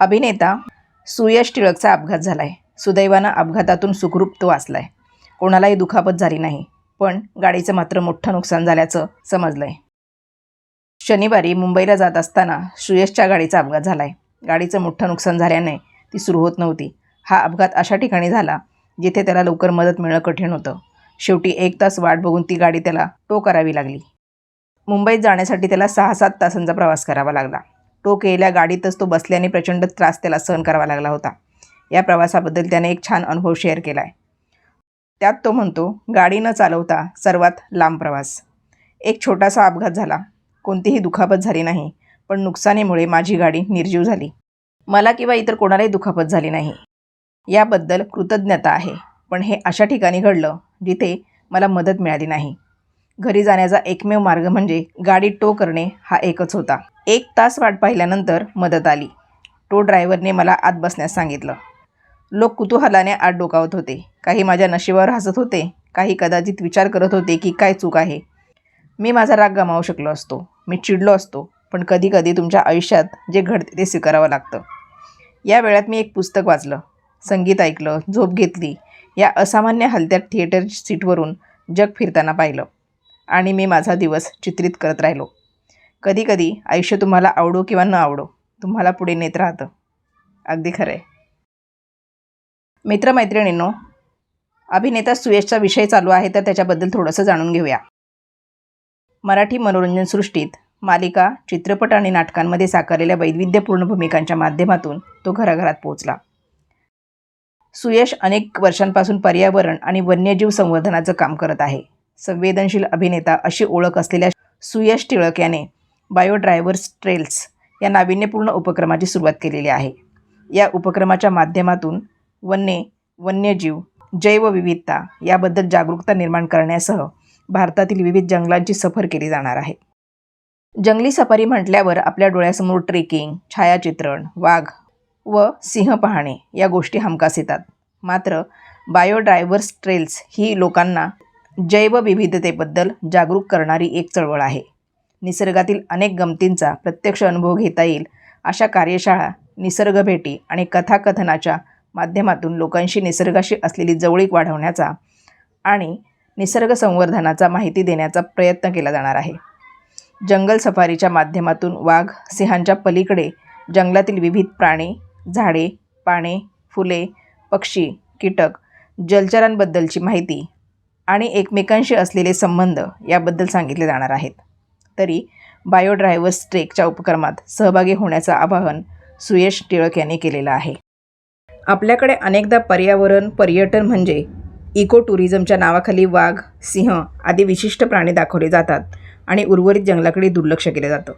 अभिनेता सुयश टिळकचा अपघात झाला आहे सुदैवानं अपघातातून सुखरूप तो वाचला आहे कोणालाही दुखापत झाली नाही पण गाडीचं मात्र मोठं नुकसान झाल्याचं समजलं आहे शनिवारी मुंबईला जात असताना सुयशच्या गाडीचा अपघात झाला आहे गाडीचं मोठं नुकसान झाल्याने ती सुरू होत नव्हती. हा अपघात अशा ठिकाणी झाला जिथे त्याला लवकर मदत मिळणं कठीण होतं. शेवटी एक तास वाट बघून ती गाडी त्याला टो करावी लागली. मुंबईत जाण्यासाठी त्याला सहा सात तासांचा प्रवास करावा लागला. टो केलेल्या गाडीतच तो बसल्याने प्रचंड त्रास त्याला सहन करावा लागला होता. या प्रवासाबद्दल त्याने एक छान अनुभव शेअर केला आहे त्यात तो म्हणतो गाडी न चालवता सर्वात लांब प्रवास. एक छोटासा अपघात झाला. कोणतीही दुखापत झाली नाही पण नुकसानीमुळे माझी गाडी निर्जीव झाली. मला किंवा इतर कोणालाही दुखापत झाली नाही. याबद्दल कृतज्ञता आहे पण हे अशा ठिकाणी घडलं जिथे मला मदत मिळाली नाही. घरी जाण्याचा एकमेव मार्ग म्हणजे गाडी टो करणे हा एकच होता. एक तास वाट पाहिल्यानंतर मदत आली. टो ड्रायव्हरने मला आत बसण्यास सांगितलं. लोक कुतूहलाने आत डोकावत होते. काही माझ्या नशिबावर हसत होते. काही कदाचित विचार करत होते की काय चूक आहे. मी माझा राग गमावू शकलो असतो. मी चिडलो असतो. पण कधीकधी तुमच्या आयुष्यात जे घडते ते स्वीकारावं लागतं. या वेळात मी एक पुस्तक वाचलं. संगीत ऐकलं झोप घेतली. या असामान्य हलत्या थिएटर सीटवरून जग फिरताना पाहिलं. आणि मी माझा दिवस चित्रित करत राहिलो. कधीकधी आयुष्य तुम्हाला आवडो किंवा न आवडो तुम्हाला पुढे नेत राहतं. अगदी खरं आहे. मित्रमैत्रिणींनो अभिनेता सुयशचा विषय चालू आहे तर त्याच्याबद्दल थोडंसं जाणून घेऊया. मराठी मनोरंजन सृष्टीत मालिका चित्रपट आणि नाटकांमध्ये साकारलेल्या वैविध्यपूर्ण भूमिकांच्या माध्यमातून तो घराघरात पोहोचला. सुयश अनेक वर्षांपासून पर्यावरण आणि वन्यजीव संवर्धनाचं काम करत आहे. संवेदनशील अभिनेता अशी ओळख असलेल्या सुयश टिळक याने बायोड्रायव्हर्स ट्रेल्स या नाविन्यपूर्ण उपक्रमाची सुरुवात केलेली आहे. या उपक्रमाच्या माध्यमातून वन्य वन्यजीव जैवविविधता याबद्दल जागरूकता निर्माण करण्यासह भारतातील विविध जंगलांची सफर केली जाणार आहे. जंगली सफारी म्हटल्यावर आपल्या डोळ्यासमोर ट्रेकिंग छायाचित्रण वाघ व सिंह पाहणे या गोष्टी हमखास येतात. मात्र बायोड्रायव्हर्स ट्रेल्स ही लोकांना जैवविविधतेबद्दल जागरूक करणारी एक चळवळ आहे. निसर्गातील अनेक गमतींचा प्रत्यक्ष अनुभव घेता येईल अशा कार्यशाळा निसर्ग भेटी आणि कथाकथनाच्या माध्यमातून लोकांशी निसर्गाशी असलेली जवळीक वाढवण्याचा आणि निसर्ग संवर्धनाचा माहिती देण्याचा प्रयत्न केला जाणार आहे. जंगल सफारीच्या माध्यमातून वाघ सिंहांच्या पलीकडे जंगलातील विविध प्राणी झाडे पाने फुले पक्षी कीटक जलचरांबद्दलची माहिती आणि एकमेकांशी असलेले संबंध याबद्दल सांगितले जाणार आहेत. तरी बायोड्रायव्हर्स ट्रेकच्या उपक्रमात सहभागी होण्याचं आवाहन सुयश टिळक यांनी केलेलं आहे. आपल्याकडे अनेकदा पर्यावरण पर्यटन म्हणजे इको टुरिझमच्या नावाखाली वाघ सिंह आदी विशिष्ट प्राणी दाखवले जातात आणि उर्वरित जंगलाकडे दुर्लक्ष केलं जातं.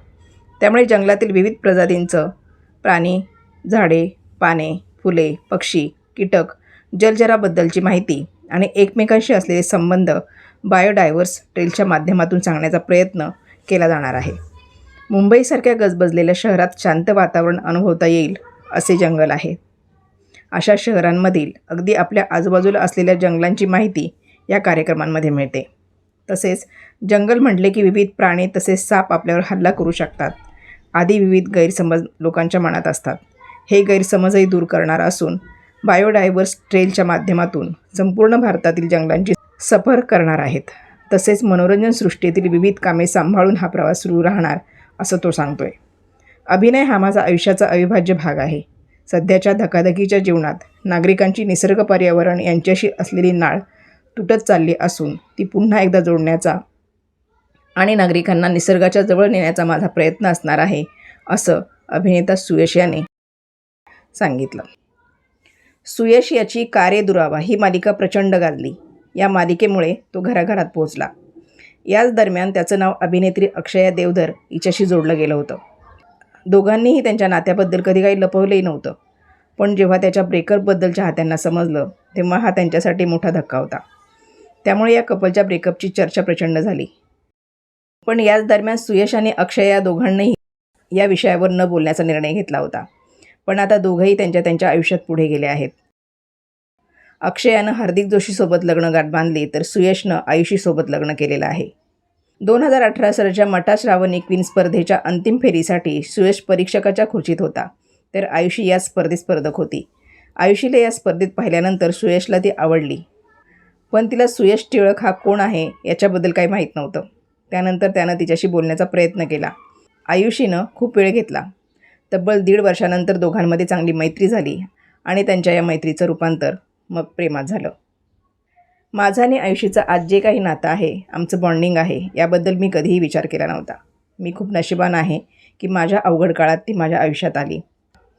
त्यामुळे जंगलातील विविध प्रजातींचं प्राणी झाडे पाने फुले पक्षी कीटक जलचराबद्दलची माहिती आणि एकमेकांशी असलेले संबंध बायोडायव्हर्स ट्रेलच्या माध्यमातून सांगण्याचा प्रयत्न केला जाणार आहे. मुंबईसारख्या गजबजलेल्या शहरात शांत वातावरण अनुभवता येईल असे जंगल आहे. अशा शहरांमधील अगदी आपल्या आजूबाजूला असलेल्या जंगलांची माहिती या कार्यक्रमांमध्ये मिळते. तसेच जंगल म्हटले की विविध प्राणी तसेच साप आपल्यावर हल्ला करू शकतात. आदी विविध गैरसमज लोकांच्या मनात असतात. हे गैरसमजही दूर करणार असून बायोडायव्हर्स ट्रेलच्या माध्यमातून संपूर्ण भारतातील जंगलांची सफर करणार आहेत. तसेच मनोरंजन सृष्टीतील विविध कामे सांभाळून हा प्रवास सुरू राहणार असं तो सांगतोय. अभिनय हा माझा आयुष्याचा अविभाज्य भाग आहे. सध्याच्या धकाधकीच्या जीवनात नागरिकांची निसर्ग पर्यावरण यांच्याशी असलेली नाळ तुटत चालली असून ती पुन्हा एकदा जोडण्याचा आणि नागरिकांना निसर्गाच्या जवळ नेण्याचा माझा प्रयत्न असणार आहे असं अभिनेता सुयश याने सांगितलं. सुयश याची कारे दुरावा ही मालिका प्रचंड गाजली. या मालिकेमुळे तो घराघरात पोहोचला. याच दरम्यान त्याचं नाव अभिनेत्री अक्षया देवधर हिच्याशी जोडलं गेलं होतं. दोघांनीही त्यांच्या नात्याबद्दल कधी काही लपवलंही नव्हतं. पण जेव्हा त्याच्या ब्रेकअपबद्दल चाहत्यांना समजलं तेव्हा हा त्यांच्यासाठी मोठा धक्का होता. त्यामुळे या कपलच्या ब्रेकअपची चर्चा प्रचंड झाली. पण याच दरम्यान सुयश आणि अक्षय या दोघांनीही या विषयावर न बोलण्याचा निर्णय घेतला होता. पण आता दोघंही त्यांच्या त्यांच्या आयुष्यात पुढे गेले आहेत. अक्षयानं हार्दिक जोशीसोबत लग्न गाठ बांधली तर सुयशनं आयुषीसोबत लग्न केलेलं आहे. दोन हजार अठरा सालच्या मटा श्रावणी क्वीन स्पर्धेच्या अंतिम फेरीसाठी सुयश परीक्षकाच्या खुर्चीत होता. तर आयुषी या स्पर्धेत स्पर्धक होती. आयुषीला या स्पर्धेत पाहिल्यानंतर सुयशला ती आवडली. पण तिला सुयश टिळक हा कोण आहे याच्याबद्दल काही माहीत नव्हतं. त्यानंतर त्यानं तिच्याशी बोलण्याचा प्रयत्न केला. आयुषीनं खूप वेळ घेतला. तब्बल दीड वर्षानंतर दोघांमध्ये चांगली मैत्री झाली आणि त्यांच्या या मैत्रीचं रूपांतर मग प्रेमात झालं. माझा आणि आयुषीचं आज जे काही नातं आहे आमचं बॉन्डिंग आहे याबद्दल मी कधीही विचार केला नव्हता. मी खूप नशिबान आहे की माझ्या अवघड काळात ती माझ्या आयुष्यात आली.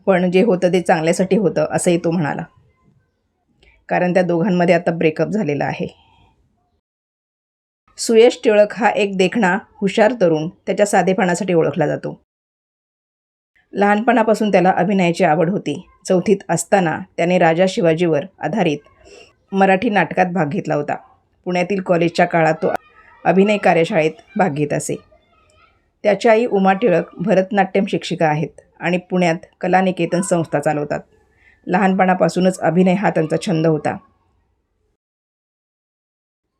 पण जे होतं ते चांगल्यासाठी होतं असंही तो म्हणाला. कारण त्या दोघांमध्ये आता ब्रेकअप झालेला आहे. सुयश टिळक हा एक देखणा हुशार तरुण त्याच्या साधेपणासाठी ओळखला जातो. लहानपणापासून त्याला अभिनयाची आवड होती. चौथीत असताना त्याने राजा शिवाजीवर आधारित मराठी नाटकात भाग घेतला होता. पुण्यातील कॉलेजच्या काळात तो अभिनय कार्यशाळेत भाग घेत असे. त्याच्या आई उमा टिळक भरतनाट्यम शिक्षिका आहेत आणि पुण्यात कलानिकेतन संस्था चालवतात. लहानपणापासूनच अभिनय हा त्यांचा छंद होता.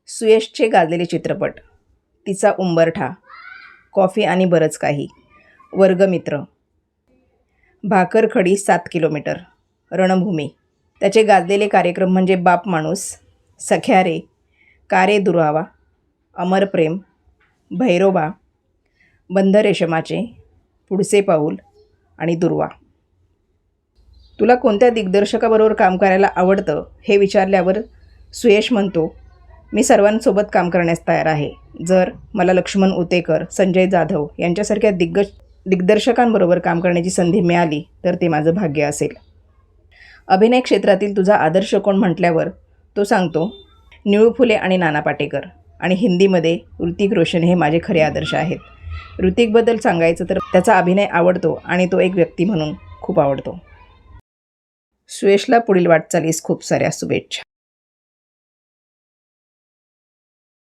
सुयशचे गाजलेले चित्रपट तिचा उंबरठा कॉफी आणि बरंच काही वर्गमित्र भाकरखडी सात किलोमीटर. रणभूमी. त्याचे गाजलेले कार्यक्रम म्हणजे बाप माणूस सख्यारे कारे दुरावा अमर प्रेम भैरोबा बंध रेशमाचे पुढचे पाऊल आणि दुर्वा. तुला कोणत्या दिग्दर्शकाबरोबर काम करायला आवडतं हे विचारल्यावर सुयश म्हणतो मी सर्वांसोबत काम करण्यास तयार आहे. जर मला लक्ष्मण उतेकर संजय जाधव यांच्यासारख्या दिग्गज दिग्दर्शकांबरोबर काम करण्याची संधी मिळाली तर ते माझं भाग्य असेल. अभिनय क्षेत्रातील तुझा आदर्श कोण म्हटल्यावर तो सांगतो निळू फुले आणि नाना पाटेकर. आणि हिंदीमध्ये ऋतिक रोशन हे माझे खरे आदर्श आहेत. ऋतिकबद्दल सांगायचं तर त्याचा अभिनय आवडतो आणि तो एक व्यक्ती म्हणून खूप आवडतो. सुयशला पुढील वाटचालीस खूप साऱ्या शुभेच्छा.